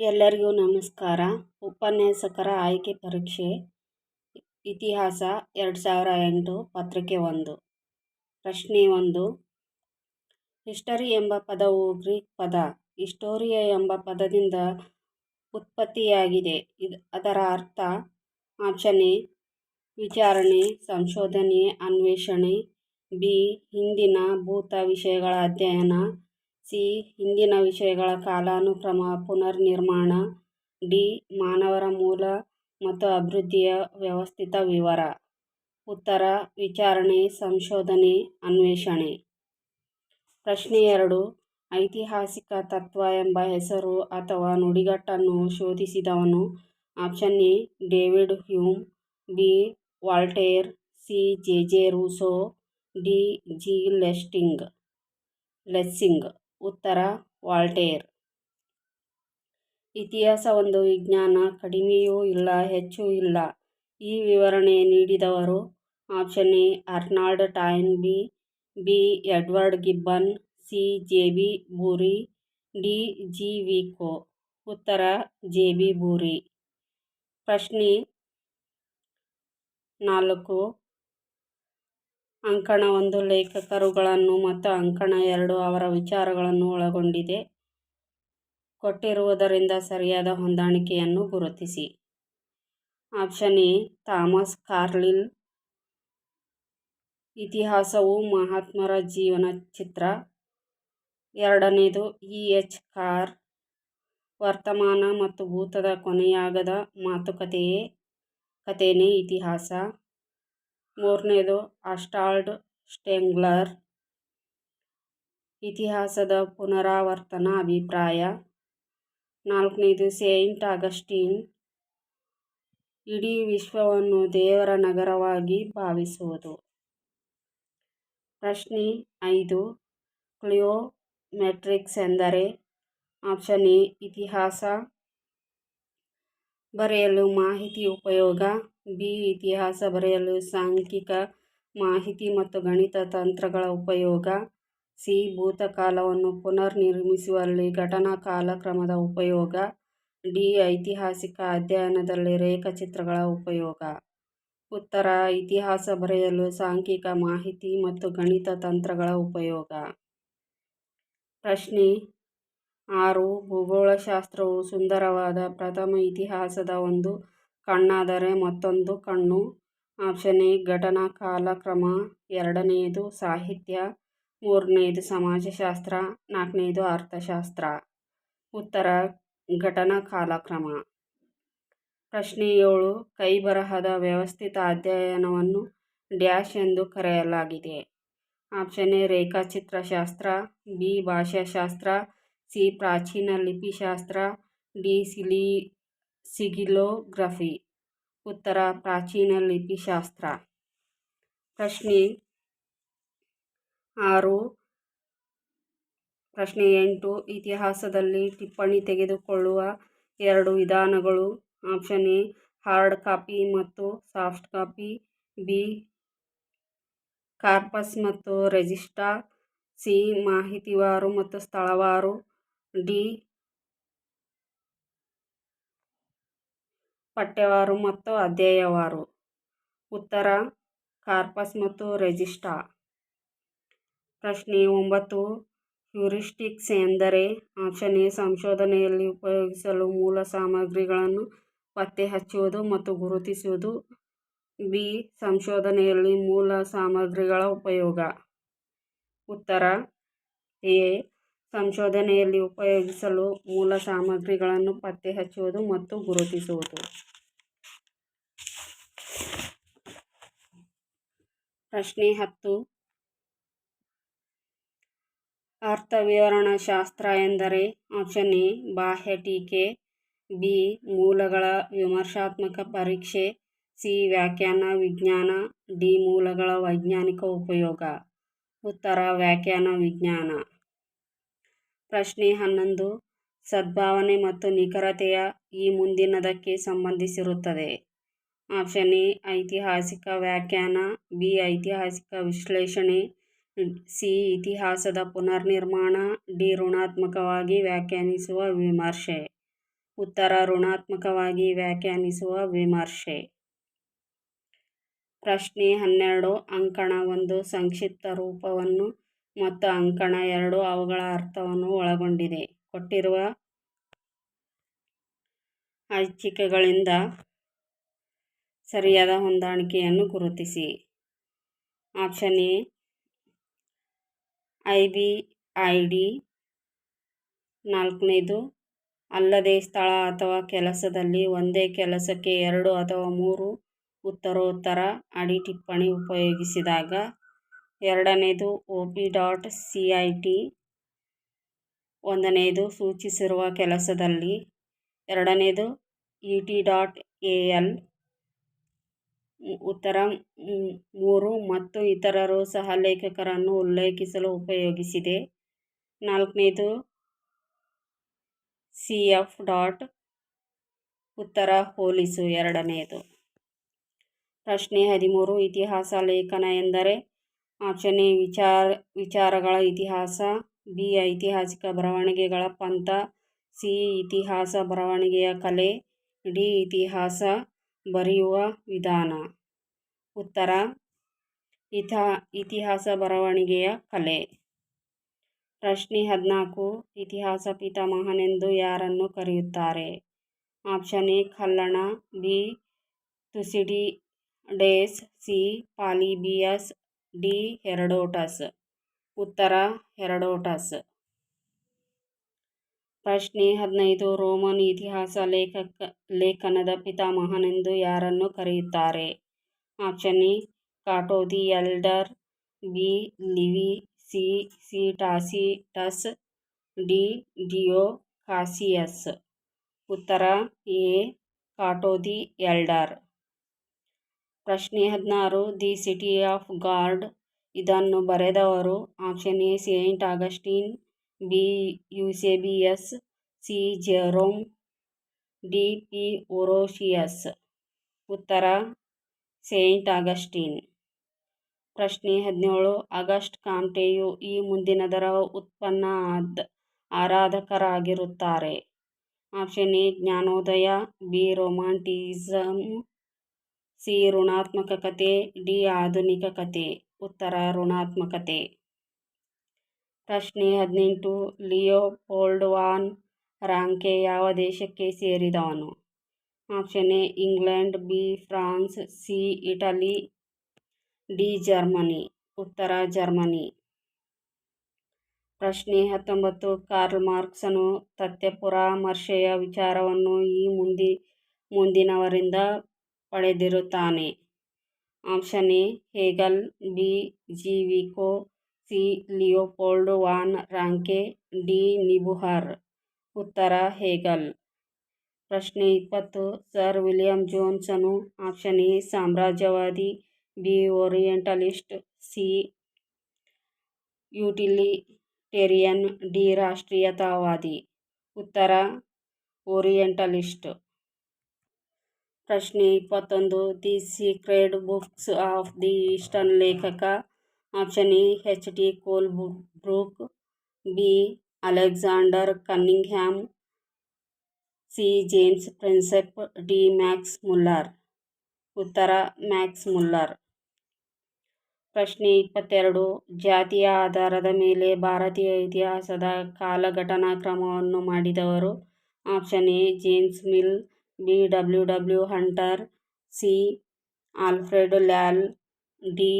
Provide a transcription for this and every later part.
ಎಲ್ಲರಿಗೂ ನಮಸ್ಕಾರ. ಉಪನ್ಯಾಸಕರ ಆಯ್ಕೆ ಪರೀಕ್ಷೆ, ಇತಿಹಾಸ ಎರಡು ಸಾವಿರ ಎಂಟು, ಪತ್ರಿಕೆ ಒಂದು. ಪ್ರಶ್ನೆ ಒಂದು. ಹಿಸ್ಟರಿ ಎಂಬ ಪದವು ಗ್ರೀಕ್ ಪದ. ಹಿಸ್ಟೋರಿಯ ಎಂಬ ಪದದಿಂದ ಉತ್ಪತ್ತಿಯಾಗಿದೆ. ಇದು, ಅದರ ಅರ್ಥ, ಆಪ್ಷನ್ ಎ ವಿಚಾರಣೆ, ಸಂಶೋಧನೆ, ಅನ್ವೇಷಣೆ, ಬಿ, ಹಿಂದಿನ ಭೂತ ವಿಷಯಗಳ ಅಧ್ಯಯನ ಸಿ. ಹಿಂದಿನ ವಿಷಯಗಳ ಕಾಲಾನುಕ್ರಮ ಪುನರ್ನಿರ್ಮಾಣ, ಡಿ. ಮಾನವರ ಮೂಲ ಮತ್ತು ಅಭಿವೃದ್ಧಿಯ ವ್ಯವಸ್ಥಿತ ವಿವರ, ಉತ್ತರ, ವಿಚಾರಣೆ, ಸಂಶೋಧನೆ, ಅನ್ವೇಷಣೆ. ಪ್ರಶ್ನೆ ಎರಡು, ಐತಿಹಾಸಿಕ ತತ್ವ ಎಂಬ ಹೆಸರು ಅಥವಾ ನುಡಿಗಟ್ಟನ್ನು ಶೋಧಿಸಿದವನು option A, David Hume, B, Voltaire, C, J. J. Rousseau, D, G. Lesting, Lessing. ಉತ್ತರ ವಾಲ್ಟೇರ್. ಇತಿಹಾಸ ಒಂದು ವಿಜ್ಞಾನ, ಕಡಿಮೆಯೂ ಇಲ್ಲ, ಹೆಚ್ಚೂ ಇಲ್ಲ. ಈ ವಿವರಣೆ ನೀಡಿದವರು option A Arnold Toynbee B, Edward Gibbon, C, J B Bury, D, G Vico. ಉತ್ತರ, ಜೆ ಬಿ ಬೂರಿ. ಪ್ರಶ್ನೆ ನಾಲ್ಕು ಅಂಕಣ ಒಂದು ಲೇಖಕರುಗಳನ್ನು ಮತ್ತು ಅಂಕಣ ಎರಡು ಅವರ ವಿಚಾರಗಳನ್ನು ಒಳಗೊಂಡಿದೆ. ಕೊಟ್ಟಿರುವುದರಿಂದ ಸರಿಯಾದ ಹೊಂದಾಣಿಕೆಯನ್ನು ಗುರುತಿಸಿ. ಆಪ್ಷನ್ ಎ, ಥಾಮಸ್ ಕಾರ್ಲಿಲ್ ಇತಿಹಾಸವು ಮಹಾತ್ಮರ ಜೀವನ ಚಿತ್ರ. ಎರಡನೇದು, ಇ. ಎಚ್. ಕಾರ್. ವರ್ತಮಾನ ಮತ್ತು ಭೂತದ ಕೊನೆಯಾಗದ ಮಾತುಕತೆಯೇ, ಕಥೆನೇ ಇತಿಹಾಸ. ಮೂರನೇದು ಅಸ್ಟಾಲ್ಡ್ ಸ್ಟೆಂಗ್ಲರ್. ಇತಿಹಾಸದ ಪುನರಾವರ್ತನ ಅಭಿಪ್ರಾಯ. ನಾಲ್ಕನೇದು ಸೇಂಟ್ ಅಗಸ್ಟೀನ್. ಇಡೀ ವಿಶ್ವವನ್ನು ದೇವರ ನಗರವಾಗಿ ಭಾವಿಸುವುದು. ಪ್ರಶ್ನೆ ಐದು. ಕ್ಲಿಯೋಮೆಟ್ರಿಕ್ಸ್ ಎಂದರೆ ಆಪ್ಷನ್ ಎ, ಇತಿಹಾಸ. ಬರೆಯಲು ಮಾಹಿತಿ ಉಪಯೋಗ. ಬಿ ಇತಿಹಾಸ ಬರೆಯಲು ಸಾಂಖ್ಯಿಕ ಮಾಹಿತಿ ಮತ್ತು ಗಣಿತ ತಂತ್ರಗಳ ಉಪಯೋಗ. ಸಿ ಭೂತಕಾಲವನ್ನು ಪುನರ್ನಿರ್ಮಿಸುವಲ್ಲಿ ಘಟನಾ ಕಾಲಕ್ರಮದ ಉಪಯೋಗ. ಡಿ ಐತಿಹಾಸಿಕ ಅಧ್ಯಯನದಲ್ಲಿ ರೇಖಾಚಿತ್ರಗಳ ಉಪಯೋಗ. ಉತ್ತರ ಇತಿಹಾಸ ಬರೆಯಲು ಸಾಂಖ್ಯಿಕ ಮಾಹಿತಿ ಮತ್ತು ಗಣಿತ ತಂತ್ರಗಳ ಉಪಯೋಗ. ಪ್ರಶ್ನೆ ಆರು. ಭೂಗೋಳಶಾಸ್ತ್ರವು ಸುಂದರವಾದ ಪ್ರಥಮ ಇತಿಹಾಸದ ಒಂದು ಕಣ್ಣಾದರೆ ಮತ್ತೊಂದು ಕಣ್ಣು. ಆಪ್ಷನ್ ಎ, ಘಟನಾ ಕಾಲಕ್ರಮ. ಎರಡನೆಯದು ಸಾಹಿತ್ಯ. ಮೂರನೆಯದು ಸಮಾಜಶಾಸ್ತ್ರ. ನಾಲ್ಕನೆಯದು ಅರ್ಥಶಾಸ್ತ್ರ. ಉತ್ತರ, ಘಟನಾ ಕಾಲಕ್ರಮ. ಪ್ರಶ್ನೆ ಏಳು, ಕೈಬರಹದ ವ್ಯವಸ್ಥಿತ ಅಧ್ಯಯನವನ್ನು ಡ್ಯಾಶ್ ಎಂದು ಕರೆಯಲಾಗಿದೆ. ಆಪ್ಷನ್ ಎ, ರೇಖಾಚಿತ್ರಶಾಸ್ತ್ರ. ಬಿ ಭಾಷಾಶಾಸ್ತ್ರ ಸಿ, ಪ್ರಾಚೀನ ಲಿಪಿಶಾಸ್ತ್ರ. ಡಿ, ಸಿಲಿ ಸಿಗಿಲೋಗ್ರಫಿ, ಉತ್ತರ ಪ್ರಾಚೀನ ಲಿಪಿಶಾಸ್ತ್ರ. ಪ್ರಶ್ನೆ ಆರು. ಪ್ರಶ್ನೆ ಎಂಟು. ಇತಿಹಾಸದಲ್ಲಿ ಟಿಪ್ಪಣಿ ತೆಗೆದುಕೊಳ್ಳುವ ಎರಡು ವಿಧಾನಗಳು. ಆಪ್ಷನ್ ಎ, ಹಾರ್ಡ್ ಕಾಪಿ ಮತ್ತು ಸಾಫ್ಟ್ ಕಾಪಿ. ಬಿ, ಕಾರ್ಪಸ್ ಮತ್ತು ರೆಜಿಸ್ಟಾ ಸಿ, ಮಾಹಿತಿವಾರು ಮತ್ತು ಸ್ಥಳವಾರು. ಡಿ ಪಠ್ಯವಾರು ಮತ್ತು ಅಧ್ಯಾಯವಾರು. ಉತ್ತರ, ಕಾರ್ಪಸ್ ಮತ್ತು ರೆಜಿಸ್ಟಾ ಪ್ರಶ್ನೆ ಒಂಬತ್ತು, ಹ್ಯೂರಿಸ್ಟಿಕ್ಸ್ ಎಂದರೆ ಆಪ್ಷನ್ ಎ, ಸಂಶೋಧನೆಯಲ್ಲಿ ಉಪಯೋಗಿಸಲು ಮೂಲ ಸಾಮಗ್ರಿಗಳನ್ನು ಪತ್ತೆ ಹಚ್ಚುವುದು ಮತ್ತು ಗುರುತಿಸುವುದು. ಬಿ, ಸಂಶೋಧನೆಯಲ್ಲಿ ಮೂಲ ಸಾಮಗ್ರಿಗಳ ಉಪಯೋಗ. ಉತ್ತರ, ಎ, ಸಂಶೋಧನೆಯಲ್ಲಿ ಉಪಯೋಗಿಸಲು ಮೂಲ ಸಾಮಗ್ರಿಗಳನ್ನು ಪತ್ತೆ ಹಚ್ಚುವುದು ಮತ್ತು ಗುರುತಿಸುವುದು. ಪ್ರಶ್ನೆ ಹತ್ತು. ಅರ್ಥವಿವರಣಾಶಾಸ್ತ್ರ ಎಂದರೆ ಆಪ್ಷನ್ ಎ, ಬಾಹ್ಯ ಟೀಕೆ, ಬಿ, ಮೂಲಗಳ ವಿಮರ್ಶಾತ್ಮಕ ಪರೀಕ್ಷೆ, ಸಿ, ವ್ಯಾಖ್ಯಾನ, ವಿಜ್ಞಾನ, ಡಿ, ಮೂಲಗಳ ವೈಜ್ಞಾನಿಕ ಉಪಯೋಗ. ಉತ್ತರ, ವ್ಯಾಖ್ಯಾನ, ವಿಜ್ಞಾನ. ಪ್ರಶ್ನೆ ಹನ್ನೊಂದು, ಸದ್ಭಾವನೆ ಮತ್ತು ನಿಖರತೆಯ ಈ ಮುಂದಿನದಕ್ಕೆ ಸಂಬಂಧಿಸಿರುತ್ತದೆ. ಆಪ್ಷನ್ ಎ ಐತಿಹಾಸಿಕ ವ್ಯಾಖ್ಯಾನ, ಬಿ, ಐತಿಹಾಸಿಕ ವಿಶ್ಲೇಷಣೆ, ಸಿ, ಇತಿಹಾಸದ ಪುನರ್ನಿರ್ಮಾಣ, ಡಿ, ಋಣಾತ್ಮಕವಾಗಿ ವ್ಯಾಖ್ಯಾನಿಸುವ ವಿಮರ್ಶೆ. ಉತ್ತರ, ಋಣಾತ್ಮಕವಾಗಿ ವ್ಯಾಖ್ಯಾನಿಸುವ ವಿಮರ್ಶೆ. ಪ್ರಶ್ನೆ ಹನ್ನೆರಡು, ಅಂಕಣ ಒಂದು, ಸಂಕ್ಷಿಪ್ತ ರೂಪವನ್ನು ಮತ್ತು ಅಂಕಣ ಎರಡು ಅವುಗಳ ಅರ್ಥವನ್ನು ಒಳಗೊಂಡಿದೆ. ಕೊಟ್ಟಿರುವ ಐಚ್ಛಿಕಗಳಿಂದ ಸರಿಯಾದ ಹೊಂದಾಣಿಕೆಯನ್ನು ಗುರುತಿಸಿ. Option A, I B, I D ನಾಲ್ಕನೇದು, ಅಲ್ಲದೆ ಸ್ಥಳ ಅಥವಾ ಕೆಲಸದಲ್ಲಿ ಒಂದೇ ಕೆಲಸಕ್ಕೆ ಎರಡು ಅಥವಾ ಮೂರು ಉತ್ತರೋತ್ತರ ಅಡಿ ಟಿಪ್ಪಣಿ ಉಪಯೋಗಿಸಿದಾಗ, ಎರಡನೇದು O P dot C I T, ಒಂದನೇದು ಸೂಚಿಸಿರುವ ಕೆಲಸದಲ್ಲಿ, ಎರಡನೇದು E T dot A L ಉತ್ತರ ಮೂರು ಮತ್ತು ಇತರರು ಸಹ ಲೇಖಕರನ್ನು ಉಲ್ಲೇಖಿಸಲು ಉಪಯೋಗಿಸಿದೆ. ನಾಲ್ಕನೇದು, ಸಿ ಎಫ್ ಡಾಟ್, ಉತ್ತರ ಹೋಲಿಸು ಎರಡನೆಯದು ಪ್ರಶ್ನೆ ಹದಿಮೂರು, ಇತಿಹಾಸ ಲೇಖನ ಎಂದರೆ ಆಪ್ಷನ್ ವಿಚಾರ, ವಿಚಾರಗಳ ಇತಿಹಾಸ, ಬಿ, ಐತಿಹಾಸಿಕ ಬರವಣಿಗೆಗಳ ಪಂಥ, ಸಿ, ಇತಿಹಾಸ ಬರವಣಿಗೆಯ ಕಲೆ, ಡಿ, ಇತಿಹಾಸ ಬರೆಯುವ ವಿಧಾನ. ಉತ್ತರ ಇತಿಹಾ ಇತಿಹಾಸ ಬರವಣಿಗೆಯ ಕಲೆ. ಪ್ರಶ್ನೆ ಹದಿನಾಲ್ಕು, ಇತಿಹಾಸ ಪಿತಾಮಹನೆಂದು ಯಾರನ್ನು ಕರೆಯುತ್ತಾರೆ? Option A, Kalhana, B Thucydides C, Polybius, D, Herodotus. ಉತ್ತರ, ಹೆರಡೋಟಸ್. ಪ್ರಶ್ನೆ ಹದಿನೈದು. ರೋಮನ್ ಇತಿಹಾಸ ಲೇಖಕ, ಲೇಖನದ ಪಿತಾಮಹನೆಂದು ಯಾರನ್ನು ಕರೆಯುತ್ತಾರೆ? Option A Cato the Elder, B, Livy, C C Tacitus D, Dio, Cassius. ಉತ್ತರ ಎ ಕಾಟೋ ದಿ ಎಲ್ಡರ್. ಪ್ರಶ್ನೆ ಹದಿನಾರು, ದಿ ಸಿಟಿ ಆಫ್ ಗಾಡ್ ಇದನ್ನು ಬರೆದವರು. Option A, Saint Augustine B S C Jerome D P Orosius ಉತ್ತರ Saint Augustine ಪ್ರಶ್ನೆ ಹದಿನೇಳು August ಕಾಂಟೆಯು ಈ ಮುಂದಿನದರ ಉತ್ಪನ್ನ ಆದ, ಆರಾಧಕರಾಗಿರುತ್ತಾರೆ. ಆಪ್ಷನ್ ಎ ಜ್ಞಾನೋದಯ. ಬಿ ರೊಮ್ಯಾಂಟಿಸಮ್ ಸಿ ಋಣಾತ್ಮಕ ಕತೆ. ಡಿ ಆಧುನಿಕ ಕತೆ. ಉತ್ತರ, ಋಣಾತ್ಮಕತೆ. ಪ್ರಶ್ನೆ ಹದಿನೆಂಟು. ಲಿಯೋಪೋಲ್ಡ್ ವಾನ್ ರಾಂಕೆ ಯಾವ ದೇಶಕ್ಕೆ ಸೇರಿದವನು? Option A, England, B, France, C, Italy, D, Germany. ಉತ್ತರ, ಜರ್ಮನಿ. ಪ್ರಶ್ನೆ ಹತ್ತೊಂಬತ್ತು. ಕಾರ್ಲ್ ಮಾರ್ಕ್ಸನು ಮರ್ಷೆಯ ವಿಚಾರವನ್ನು ಈ ಮುಂದಿ, ಮುಂದಿನವರಿಂದ ಪಡೆದಿರುತ್ತಾನೆ. Option A, Hegel, B G Vico C Leopold von Ranke D Niebuhr ಉತ್ತರ ಹೇಗಲ್ ಪ್ರಶ್ನೆ ಇಪ್ಪತ್ತು ಸರ್ ವಿಲಿಯಂ ಜೋನ್ಸನು option A ಸಾಮ್ರಾಜ್ಯವಾದಿ B orientalist C utilitarian D ರಾಷ್ಟ್ರೀಯತಾವಾದಿ ಉತ್ತರ ಓರಿಯೆಂಟಲಿಸ್ಟ್ ಪ್ರಶ್ನೆ ಇಪ್ಪತ್ತೊಂದು the sacred books of the eastern ಲೇಖಕ option A, H T Colebrooke B, Alexander Cunningham, C, James Prinsep, D, Max Muller. ಉತ್ತರ, Max Muller. ಪ್ರಶ್ನೆ ಇಪ್ಪತ್ತೆರಡು, ಜಾತಿಯ ಆಧಾರದ ಮೇಲೆ ಭಾರತೀಯ ಇತಿಹಾಸದ ಕಾಲಘಟನಾ ಕ್ರಮವನ್ನು ಮಾಡಿದವರು option A, James Mill, B, W W Hunter, C, Alfred Lyall, D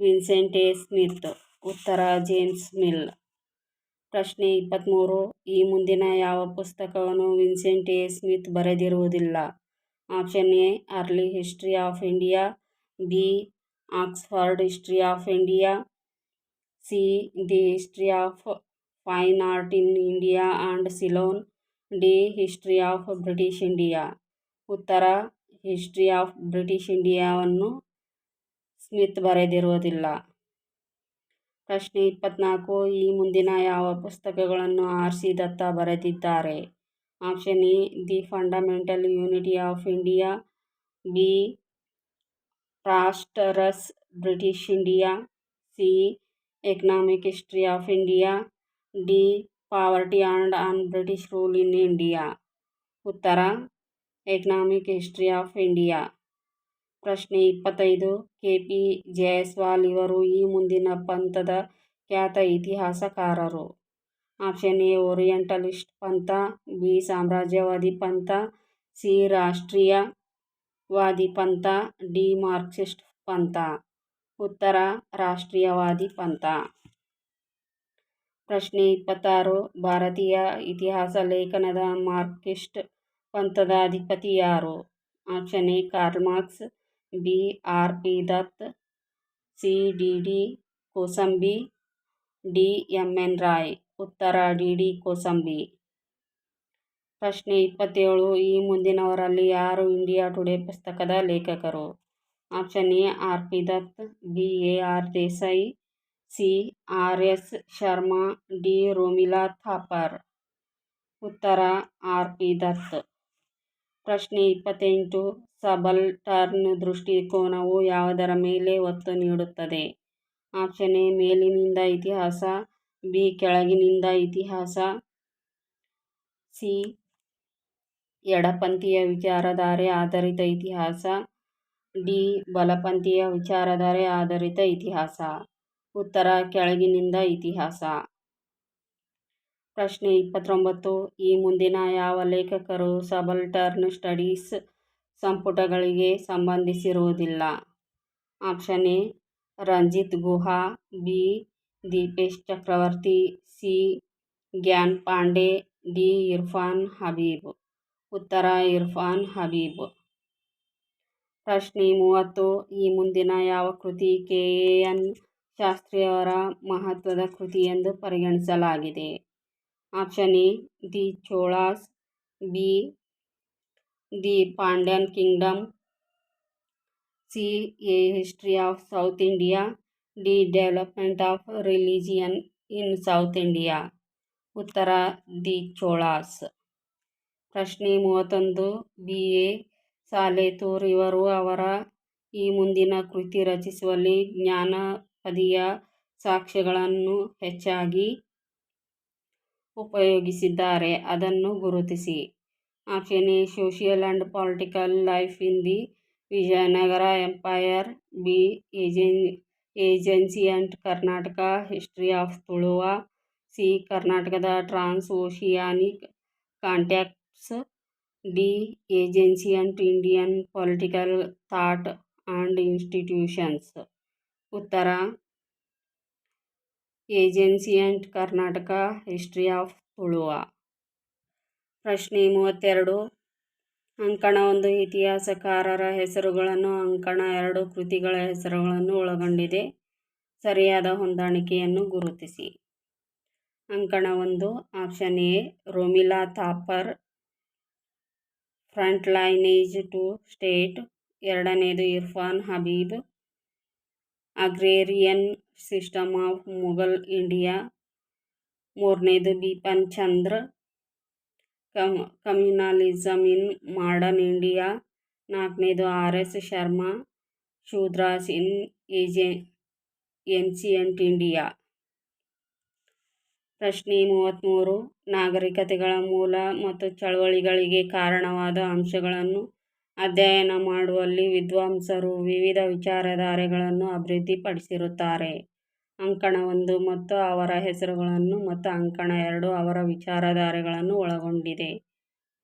Vincent A. Smith. ಉತ್ತರ ಜೇಮ್ಸ್ ಮಿಲ್. ಪ್ರಶ್ನೆ ಇಪ್ಪತ್ತ್ಮೂರು ಈ ಮುಂದಿನ ಯಾವ ಪುಸ್ತಕವನ್ನು Vincent A. Smith ಬರೆದಿರುವುದಿಲ್ಲ? Option A, early history of India, B, Oxford history of India, C, the history of fine art in India and Ceylon, D, history of British India. ಉತ್ತರ, history of British ಇಂಡಿಯಾವನ್ನು Smith ಬರೆದಿರುವುದಿಲ್ಲ. ಪ್ರಶ್ನೆ ಇಪ್ಪತ್ನಾಲ್ಕು, ಈ ಮುಂದಿನ ಯಾವ ಪುಸ್ತಕಗಳನ್ನು R C Dutt ಬರೆದಿದ್ದಾರೆ? Option A, the fundamental unity of India, B prosperous British India, C, economic history of India, D, poverty and un British rule in India. ಉತ್ತರ, ಎಕನಾಮಿಕ್ ಹಿಸ್ಟ್ರಿ ಆಫ್ ಇಂಡಿಯಾ. ಪ್ರಶ್ನೆ ಇಪ್ಪತ್ತೈದು. ಕೆ. ಪಿ. ಜಯಸ್ವಾಲ್ ಇವರು ಈ ಮುಂದಿನ ಪಂಥದ ಖ್ಯಾತ ಇತಿಹಾಸಕಾರರು. ಆಪ್ಷನ್ ಎ, ಓರಿಯೆಂಟಲಿಸ್ಟ್ ಪಂಥ. ಬಿ, ಸಾಮ್ರಾಜ್ಯವಾದಿ ಪಂಥ. ಸಿ, ರಾಷ್ಟ್ರೀಯವಾದಿ ಪಂಥ. ಡಿ, ಮಾರ್ಕ್ಸಿಸ್ಟ್ ಪಂಥ. ಉತ್ತರ, ರಾಷ್ಟ್ರೀಯವಾದಿ ಪಂಥ. ಪ್ರಶ್ನೆ ಇಪ್ಪತ್ತಾರು. ಭಾರತೀಯ ಇತಿಹಾಸ ಲೇಖನದ ಮಾರ್ಕ್ಸಿಸ್ಟ್ ಪಂಥದ ಅಧಿಪತಿ ಯಾರು? Option A, Karl Marx. B R P Dutt, C D D Kosambi, D M N Roy. ಉತ್ತರ ಡಿ ಡಿ ಕೋಸಂಬಿ. ಪ್ರಶ್ನೆ ಇಪ್ಪತ್ತೇಳು. ಈ ಮುಂದಿನವರಲ್ಲಿ ಯಾರು ಇಂಡಿಯಾ ಟುಡೇ ಪುಸ್ತಕದ ಲೇಖಕರು? Option A, R P Dutt, B A R Desai, C R S Sharma, D Romila Thapar. ಉತ್ತರ, R P Dutt. ಪ್ರಶ್ನೆ ಇಪ್ಪತ್ತೆಂಟು ಸಬಲ್ಟರ್ನ್ ದೃಷ್ಟಿಕೋನವು ಯಾವುದರ ಮೇಲೆ ಒತ್ತು ನೀಡುತ್ತದೆ? ಆಪ್ಷನ್ ಎ, ಮೇಲಿನಿಂದ ಇತಿಹಾಸ, ಬಿ, ಕೆಳಗಿನಿಂದ ಇತಿಹಾಸ, ಸಿ, ಎಡಪಂಥೀಯ ವಿಚಾರಧಾರೆ ಆಧಾರಿತ ಇತಿಹಾಸ, ಡಿ, ಬಲಪಂಥೀಯ ವಿಚಾರಧಾರೆ ಆಧಾರಿತ ಇತಿಹಾಸ. ಉತ್ತರ, ಕೆಳಗಿನಿಂದ ಇತಿಹಾಸ. ಪ್ರಶ್ನೆ ಇಪ್ಪತ್ತೊಂಬತ್ತು. ಈ ಮುಂದಿನ ಯಾವ ಲೇಖಕರು ಸಬಲ್ಟರ್ನ್ ಸ್ಟಡೀಸ್ ಸಂಪುಟಗಳಿಗೆ ಸಂಬಂಧಿಸಿರುವುದಿಲ್ಲ? Option A, Ranajit Guha, B, Dipesh Chakrabarty, C Gyan Pandey, D, Irfan Habib. ಉತ್ತರ, ಇರ್ಫಾನ್ ಹಬೀಬ್. ಪ್ರಶ್ನೆ ಮೂವತ್ತು. ಈ ಮುಂದಿನ ಯಾವ ಕೃತಿ ಕೆ ಎ ಎನ್ ಶಾಸ್ತ್ರಿಯವರ ಮಹತ್ವದ ಕೃತಿ ಎಂದು ಪರಿಗಣಿಸಲಾಗಿದೆ? Option A the Cholas B the Pandyan kingdom C A history of South India D development of religion in South India ಉತ್ತರ ದಿ ಚೋಳಾಸ್ ಪ್ರಶ್ನೆ ಮೂವತ್ತೊಂದು ಬಿ ಎ ಸಾಲೆತೂರ್ ಇವರು ಅವರ ಈ ಮುಂದಿನ ಕೃತಿ ರಚಿಸುವಲ್ಲಿ ಜ್ಞಾನಪದಿಯ ಸಾಕ್ಷ್ಯಗಳನ್ನು ಹೆಚ್ಚಾಗಿ ಉಪಯೋಗಿಸಿದ್ದಾರೆ. ಅದನ್ನು ಗುರುತಿಸಿ. Option A social and political life in the Vijayanagara empire, B an an ancient Karnataka history of Tuluva, C ಕರ್ನಾಟಕದ transoceanic contacts, D an ancient Indian political thought and institutions. ಉತ್ತರ an ancient Karnataka history of Tuluva ಪ್ರಶ್ನೆ ಮೂವತ್ತೆರಡು. ಅಂಕಣ ಒಂದು ಇತಿಹಾಸಕಾರರ ಹೆಸರುಗಳನ್ನು, ಅಂಕಣ ಎರಡು ಕೃತಿಗಳ ಹೆಸರುಗಳನ್ನು ಒಳಗೊಂಡಿದೆ. ಸರಿಯಾದ ಹೊಂದಾಣಿಕೆಯನ್ನು ಗುರುತಿಸಿ. ಅಂಕಣ ಒಂದು, option A, Romila Thapar. From lineage to state. ಎರಡನೇದು Irfan Habib. Agrarian system of Mughal India ಮೂರನೇದು Bipan Chandra com communalism in modern India. ನಾಲ್ಕನೇದು R S Sharma Shudras in ancient India. ಪ್ರಶ್ನೆ ಮೂವತ್ತ್ಮೂರು, ನಾಗರಿಕತೆಗಳ ಮೂಲ ಮತ್ತು ಚಳವಳಿಗಳಿಗೆ ಕಾರಣವಾದ ಅಂಶಗಳನ್ನು ಅಧ್ಯಯನ ಮಾಡುವಲ್ಲಿ ವಿದ್ವಾಂಸರು ವಿವಿಧ ವಿಚಾರಧಾರೆಗಳನ್ನು ಅಭಿವೃದ್ಧಿಪಡಿಸಿರುತ್ತಾರೆ. ಅಂಕಣ ಒಂದು ಮತ್ತು ಅವರ ಹೆಸರುಗಳನ್ನು ಮತ್ತು ಅಂಕಣ ಎರಡು ಅವರ ವಿಚಾರಧಾರೆಗಳನ್ನು ಒಳಗೊಂಡಿದೆ.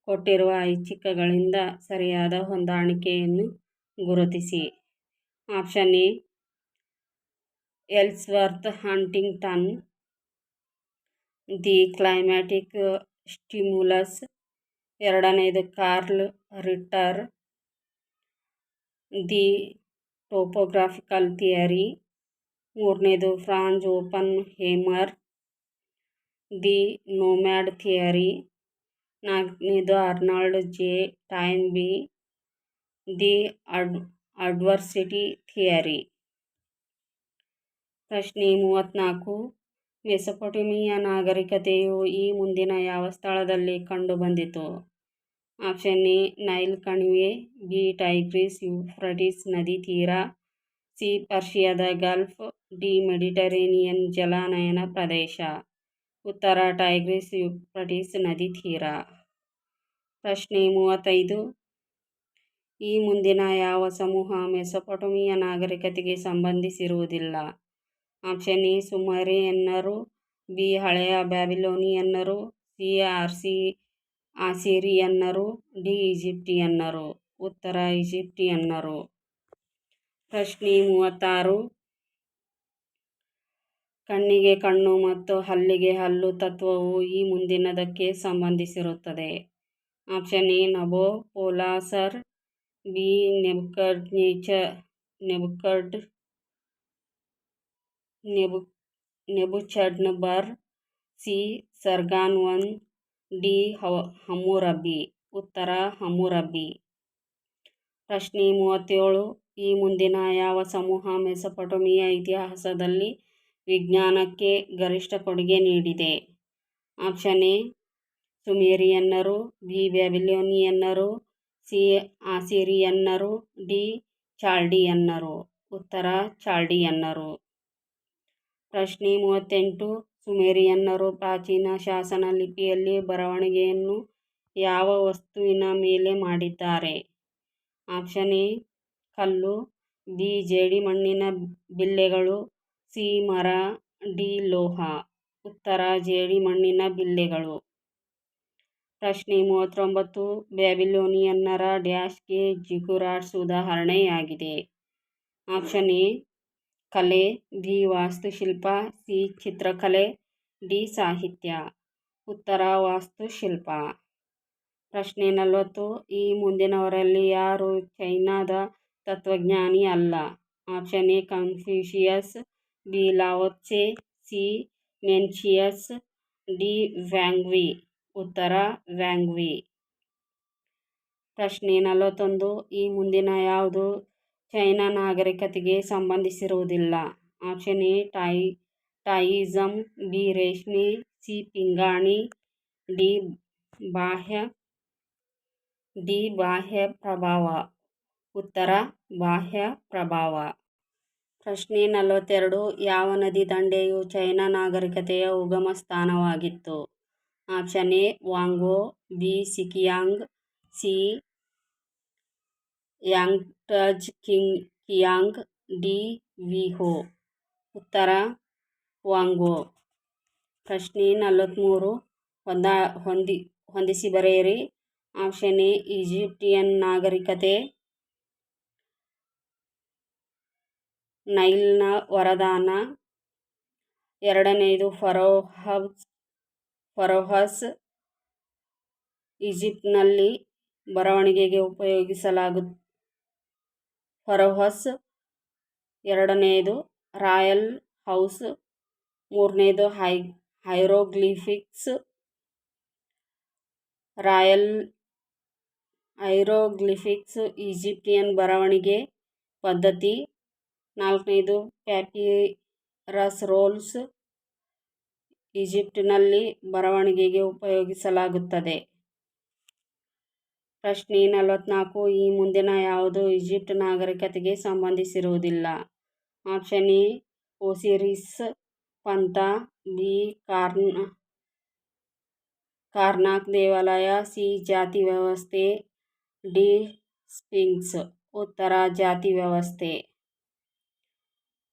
ಕೊಟ್ಟಿರುವ ಐಚ್ಛಿಕಗಳಿಂದ ಸರಿಯಾದ ಹೊಂದಾಣಿಕೆಯನ್ನು ಗುರುತಿಸಿ. Option A, Ellsworth Huntington. The climatic stimulus. ಎರಡನೇದು Carl Ritter. The topographical theory. ಮೂರನೇದು Franz Oppenheimer. The nomad theory. ನಾಲ್ಕನೇದು, Arnold J. Toynbee. The ad, adversity theory. ಪ್ರಶ್ನೆ ಮೂವತ್ತ್ನಾಲ್ಕು, ಮೆಸೊಪೊಟೇಮಿಯಾ ನಾಗರಿಕತೆಯು ಈ ಮುಂದಿನ ಯಾವ ಸ್ಥಳದಲ್ಲಿ ಕಂಡುಬಂದಿತು? ಆಪ್ಷನ್ ಎ ನೈಲ್ ಕಣಿವೆ, ಬಿ, ಟೈಗ್ರಿಸ್, ಯೂಫ್ರಟಿಸ್ ನದಿ ತೀರ, ಸಿ, ಪರ್ಷಿಯಾದ ಗಲ್ಫ್, ಡಿ, ಮೆಡಿಟರೇನಿಯನ್ ಜಲಾನಯನ ಪ್ರದೇಶ. ಉತ್ತರ, ಟೈಗ್ರಿಸ್, ಯೂಫ್ರಟಿಸ್ ನದಿ ತೀರ. ಪ್ರಶ್ನೆ ಮೂವತ್ತೈದು. ಈ ಮುಂದಿನ ಯಾವ ಸಮೂಹ ಮೆಸೊಪಟೋಮಿಯ ನಾಗರಿಕತೆಗೆ ಸಂಬಂಧಿಸಿರುವುದಿಲ್ಲ? ಆಪ್ಷನ್ ಎ ಸುಮೇರಿಯನ್ನರು, ಬಿ, ಹಳೆಯ ಬ್ಯಾಬಿಲೋನಿಯನ್ನರು, ಸಿ, ಆರ್ಸಿ ಅಸಿರಿಯನ್ನರು ಡಿ ಈಜಿಪ್ಟಿಯನ್ನರು, ಉತ್ತರ ಈಜಿಪ್ಟಿಯನ್ನರು. ಪ್ರಶ್ನೆ ಮೂವತ್ತಾರು. ಕಣ್ಣಿಗೆ ಕಣ್ಣು ಮತ್ತು ಹಲ್ಲಿಗೆ ಹಲ್ಲು ತತ್ವವು ಈ ಮುಂದಿನದಕ್ಕೆ ಸಂಬಂಧಿಸಿರುತ್ತದೆ. Option A Nabopolassar B Nebuchadnezzar ನೆಬುಕಡ್, ನೆಬು Nebuchadnezzar C Sargon one D Hammurabi ಉತ್ತರ ಹಮ್ಮುರಬ್ಬಿ ಪ್ರಶ್ನೆ ಮೂವತ್ತೇಳು, ಈ ಮುಂದಿನ ಯಾವ ಸಮೂಹ ಮೆಸಪಟೋಮಿಯ ಇತಿಹಾಸದಲ್ಲಿ ವಿಜ್ಞಾನಕ್ಕೆ ಗರಿಷ್ಠ ಕೊಡುಗೆ ನೀಡಿದೆ? ಆಪ್ಷನ್ ಎ, ಸುಮೇರಿಯನ್ನರು, ಬಿ, ಬ್ಯಾಬಿಲೋನಿಯನ್ನರು, ಸಿ, ಆಸಿರಿಯನ್ನರು, ಡಿ, ಚಾಲ್ಡಿಯನ್ನರು. ಉತ್ತರ ಚಾಲ್ಡಿಯನ್ನರು. ಪ್ರಶ್ನೆ ಮೂವತ್ತೆಂಟು ಸುಮೇರಿಯನ್ನರು ಪ್ರಾಚೀನ ಶಾಸನ ಲಿಪಿಯಲ್ಲಿ ಬರವಣಿಗೆಯನ್ನು ಯಾವ ವಸ್ತುವಿನ ಮೇಲೆ ಮಾಡಿದ್ದಾರೆ? ಆಪ್ಷನ್ ಎ, ಕಲ್ಲು, ಬಿ ಜೇಡಿಮಣ್ಣಿನ ಬಿಲ್ಲೆಗಳು, ಸಿ, ಮರ, ಡಿ, ಲೋಹ. ಉತ್ತರ ಜೇಡಿಮಣ್ಣಿನ ಬಿಲ್ಲೆಗಳು. ಪ್ರಶ್ನೆ ಮೂವತ್ತೊಂಬತ್ತು, ಬ್ಯಾಬಿಲೋನಿಯನ್ನರ ಡ್ಯಾಶ್ಗೆ ಜಿಗುರಾಟ್ಸ್ ಉದಾಹರಣೆಯಾಗಿದೆ. ಆಪ್ಷನ್ ಎ ಕಲೆ ಬಿ ವಾಸ್ತುಶಿಲ್ಪ, ಸಿ ಚಿತ್ರಕಲೆ, ಡಿ ಸಾಹಿತ್ಯ. ಉತ್ತರ ವಾಸ್ತುಶಿಲ್ಪ. ಪ್ರಶ್ನೆ ನಲವತ್ತು, ಈ ಮುಂದಿನವರಲ್ಲಿ ಯಾರು ಚೈನಾದ ತತ್ವಜ್ಞಾನಿ ಅಲ್ಲ? Option A, Confucius, B, Lao Tzu, C Mencius D, Wang Yi. ಉತ್ತರ, ವ್ಯಾಂಗ್ವಿ. ಪ್ರಶ್ನೆ ನಲವತ್ತೊಂದು, ಈ ಮುಂದಿನ ಯಾವುದು? ಚೈನಾ ನಾಗರಿಕತೆಗೆ ಸಂಬಂಧಿಸಿರುವುದಿಲ್ಲ. ಆಪ್ಷನ್ ಎ, ಟೈ ಬಿ, ರೇಷ್ಮೆ, ಸಿ, ಪಿಂಗಾಣಿ, ಡಿ, ಬಾಹ್ಯ ಡಿ, ಬಾಹ್ಯ ಪ್ರಭಾವ. ಉತ್ತರ, ಬಾಹ್ಯ ಪ್ರಭಾವ. ಪ್ರಶ್ನೆ ನಲವತ್ತೆರಡು, ಯಾವ ನದಿ ದಂಡೆಯು ಚೈನಾ ನಾಗರಿಕತೆಯ ಉಗಮ ಸ್ಥಾನವಾಗಿತ್ತು? Option A, Hwang Ho, B Sikiang C Yangtze king Kiang D ವಿಹೋ ಉತ್ತರ ವಾಂಗೋ ಪ್ರಶ್ನೆ ನಲವತ್ತ್ಮೂರು ಹೊಂದ ಹೊಂದಿ ಹೊಂದಿಸಿ ಬರೆಯಿರಿ. ಆಪ್ಷನ್ ಎ, ಈಜಿಪ್ಟಿಯನ್ ನಾಗರಿಕತೆ. ನೈಲ್ನ ವರದಾನ. ಎರಡನೆಯದು ಫರೋಹಸ್ ಫರೋಹಸ್. ಈಜಿಪ್ಟ್ನಲ್ಲಿ ಬರವಣಿಗೆಗೆ ಉಪಯೋಗಿಸಲಾಗು ಫರೋಹಸ್ ಎರಡನೆಯದು ರಾಯಲ್ ಹೌಸ್, ಮೂರನೇದು ಹೈ, ಹೈರೋಗ್ಲಿಫಿಕ್ಸ್. ರಾಯಲ್ ಐರೋಗ್ಲಿಫಿಕ್ಸ್ ಈಜಿಪ್ಟಿಯನ್ ಬರವಣಿಗೆ ಪದ್ಧತಿ, ನಾಲ್ಕನೇದು ಪ್ಯಾಪಿರಸ್ ರೋಲ್ಸ್, ಈಜಿಪ್ಟಿನಲ್ಲಿ ಬರವಣಿಗೆಗೆ ಉಪಯೋಗಿಸಲಾಗುತ್ತದೆ. ಪ್ರಶ್ನೆ ನಲವತ್ನಾಲ್ಕು, ಈ ಮುಂದಿನ ಯಾವುದು? ಈಜಿಪ್ಟ್ ನಾಗರಿಕತೆಗೆ ಸಂಬಂಧಿಸಿರುವುದಿಲ್ಲ. ಆಪ್ಷನ್ ಎ ಓಸಿರಿಸ್ ಪಂಥ, ಬಿ, ಕಾರ್ನ್, ಕಾರ್ನಾಕ್ ದೇವಾಲಯ, ಸಿ, ಜಾತಿ ವ್ಯವಸ್ಥೆ, ಡಿ ಸ್ಪಿಂಗ್ಸ್ ಉತ್ತರ, ಜಾತಿ ವ್ಯವಸ್ಥೆ.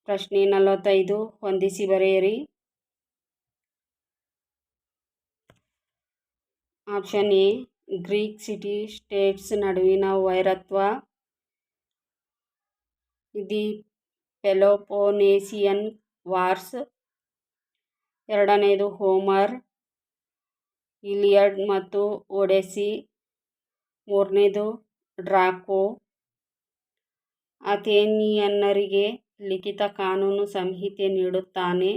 ಪ್ರಶ್ನೆ ನಲವತ್ತೈದು, ಹೊಂದಿಸಿ ಬರೆಯಿರಿ. Option A Greek city states ನಡುವಿನ ವೈರತ್ವ. The Peloponnesian wars. ಎರಡನೇದು ಹೋಮರ್, ಇಲಿಯಡ್ ಮತ್ತು ಒಡೆಸಿ. ಮೂರನೇದು ಡ್ರಾಕೋ. ಅಥೇನಿಯನ್ನರಿಗೆ ಲಿಖಿತ ಕಾನೂನು ಸಂಹಿತೆ ನೀಡುತ್ತಾನೆ.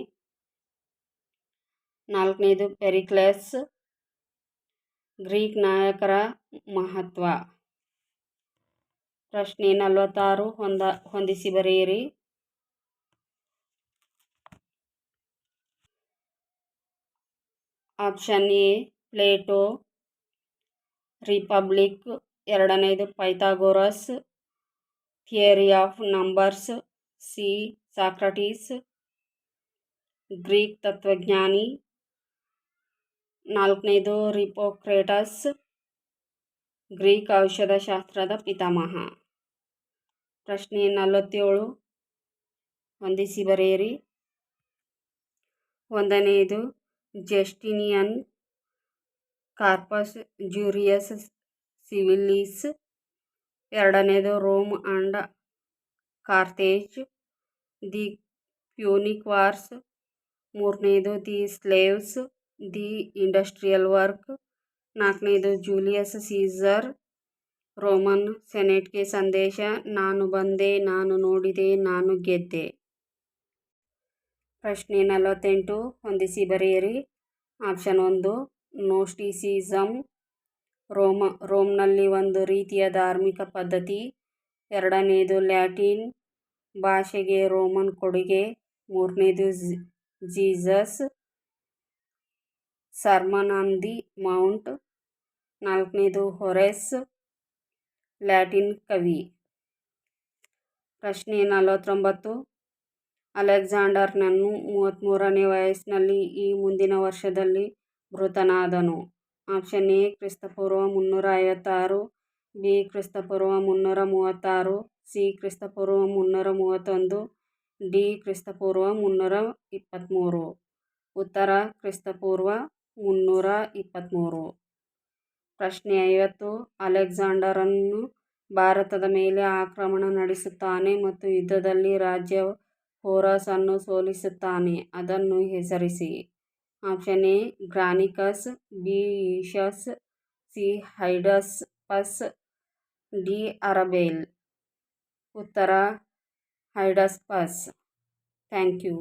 ನಾಲ್ಕನೇದು ಪೆರಿಕ್ಲಸ್. ಗ್ರೀಕ್ ನಾಯಕರ ಮಹತ್ವ. ಪ್ರಶ್ನೆ ನಲವತ್ತಾರು. ಹೊಂದ, ಹೊಂದಿಸಿ ಬರೆಯಿರಿ. Option A, Plato. ರಿಪಬ್ಲಿಕ್, ಎರಡನೇದು Pythagoras. Theory of numbers, C, Socrates. Greek ತತ್ವಜ್ಞಾನಿ. ನಾಲ್ಕನೇದು ರಿಪೋಕ್ರೇಟಸ್, ಗ್ರೀಕ್ ಔಷಧಶಾಸ್ತ್ರದ ಪಿತಾಮಹ. ಪ್ರಶ್ನೆ ನಲವತ್ತೇಳು. ಹೊಂದಿಸಿ ಬರೆಯಿರಿ. ಒಂದನೆಯದು ಜೆಸ್ಟಿನಿಯನ್, ಕಾರ್ಪಸ್ ಜ್ಯೂರಿಯಸ್ ಸಿವಿಲಿಸ್. ಎರಡನೇದು Rome and Carthage the Punic wars ಮೂರನೇದು the slaves. The industrial work. ನಾಲ್ಕನೇದು, ಜೂಲಿಯಸ್ ಸೀಸರ್. ರೋಮನ್ ಸೆನೆಟ್ಗೆ ಸಂದೇಶ, ನಾನು ಬಂದೆ, ನಾನು ನೋಡಿದೆ, ನಾನು ಗೆದ್ದೆ. ಪ್ರಶ್ನೆ ನಲವತ್ತೆಂಟು, ಹೊಂದಿಸಿ ಬರೆಯಿರಿ. ಆಪ್ಷನ್ ಒಂದು ನೋಸ್ಟಿಸಿಸಮ್ ರೋಮ, ರೋಮ್ನಲ್ಲಿ ಒಂದು ರೀತಿಯ ಧಾರ್ಮಿಕ ಪದ್ಧತಿ. ಎರಡನೇದು, ಲ್ಯಾಟಿನ್ ಭಾಷೆಗೆ ರೋಮನ್ ಕೊಡುಗೆ. ಮೂರನೇದು Jesus. Sermon on the mount ನಾಲ್ಕನೇದು ಹೊರೆಸ್, ಲ್ಯಾಟಿನ್ ಕವಿ. ಪ್ರಶ್ನೆ ನಲವತ್ತೊಂಬತ್ತು. ಅಲೆಕ್ಸಾಂಡರ್ನನ್ನು ಮೂವತ್ತ್ಮೂರನೇ ವಯಸ್ಸಿನಲ್ಲಿ ಈ ಮುಂದಿನ ವರ್ಷದಲ್ಲಿ ಮೃತನಾದನು. ಆಪ್ಷನ್ ಎ, ಕ್ರಿಸ್ತಪೂರ್ವ ಮುನ್ನೂರ ಐವತ್ತಾರು, ಬಿ, ಕ್ರಿಸ್ತಪೂರ್ವ ಮುನ್ನೂರ ಮೂವತ್ತಾರು, ಸಿ, ಕ್ರಿಸ್ತಪೂರ್ವ ಮುನ್ನೂರ ಮೂವತ್ತೊಂದು, ಡಿ, ಕ್ರಿಸ್ತಪೂರ್ವ ಮುನ್ನೂರ ಇಪ್ಪತ್ತ್ಮೂರು ಉತ್ತರ, ಕ್ರಿಸ್ತಪೂರ್ವ ಮುನ್ನೂರ ಇಪ್ಪತ್ತ್ಮೂರು ಪ್ರಶ್ನೆ ಐವತ್ತು. ಅಲೆಕ್ಸಾಂಡರನ್ನು ಭಾರತದ ಮೇಲೆ ಆಕ್ರಮಣ ನಡೆಸುತ್ತಾನೆ ಮತ್ತು ಯುದ್ಧದಲ್ಲಿ ರಾಜ್ಯ ಹೋರಾಸನ್ನು ಸೋಲಿಸುತ್ತಾನೆ. ಅದನ್ನು ಹೆಸರಿಸಿ. Option A, Granicus, B, Issus, C Hydaspes D, Arbela. ಉತ್ತರ ಹೈಡಸ್ಪಸ್ ಥ್ಯಾಂಕ್ ಯು.